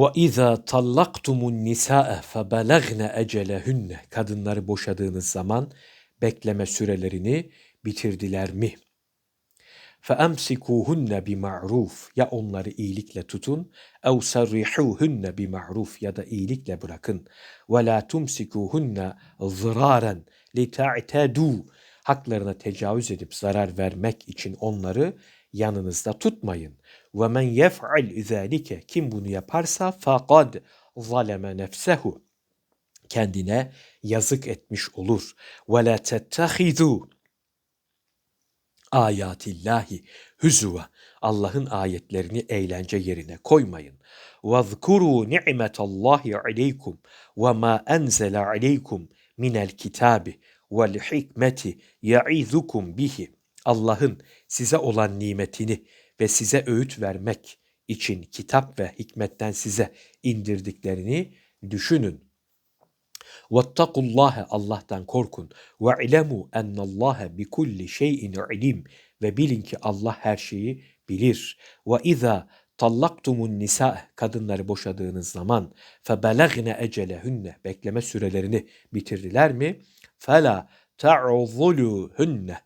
وَاِذَا طَلَّقْتُمُ النِّسَاءَ فَبَلَغْنَ اَجَلَهُنَّ Kadınları boşadığınız zaman bekleme sürelerini bitirdiler mi? فَاَمْسِكُوهُنَّ بِمَعْرُوفٍ Ya onları iyilikle tutun, اَوْ سَرِّحُوهُنَّ بِمَعْرُوفٍ Ya da iyilikle bırakın. وَلَا تُمْسِكُوهُنَّ ضِرَارًا لِتَعْتَدُوا Haklarına tecavüz edip zarar vermek için onları yanınızda tutmayın. وَمَنْ يَفْعَلْ ذَٰلِكَ Kim bunu yaparsa فَقَدْ ظَلَمَ نَفْسَهُ Kendine yazık etmiş olur. وَلَا تَتَّخِذُوا ayatillahi hüzüve. Allah'ın ayetlerini eğlence yerine koymayın. وَذْكُرُوا نِعْمَةَ اللّٰهِ عَلَيْكُمْ وَمَا أَنْزَلَ عَلَيْكُمْ مِنَ الْكِتَابِ وَالْحِكْمَةِ يَعِذُكُمْ bihi. Allah'ın size olan nimetini ve size öğüt vermek için kitap ve hikmetten size indirdiklerini düşünün. وَاتَّقُوا اللّٰهَ Allah'tan korkun. وَاِلَمُوا اَنَّ اللّٰهَ بِكُلِّ شَيْءٍ ilim Ve bilin ki Allah her şeyi bilir. وَاِذَا tallaktumun nisa kadınları boşadığınız zaman febelegne ecelehünne bekleme sürelerini bitirdiler mi? Fela ta'uzuluhunne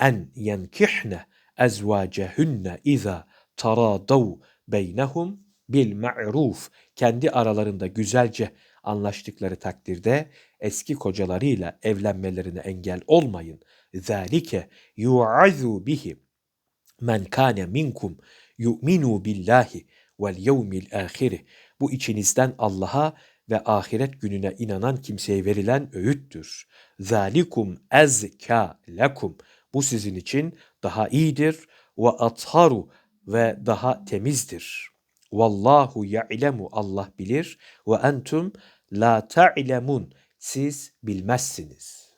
en yenkihne ezvacehunne iza taradav beynehum bil ma'ruf kendi aralarında güzelce anlaştıkları takdirde eski kocalarıyla evlenmelerine engel olmayın. Zalike yu'azu bihi men kâne minkum yu'minu billahi vel yevmil ahiri. Bu içinizden Allah'a ve ahiret gününe inanan kimseye verilen öğüttür. Zalikum ezka lekum. Bu sizin için daha iyidir ve atharu ve daha temizdir. Vallahu ya'lemu Allah bilir ve entum la ta'lemun. Siz bilmezsiniz.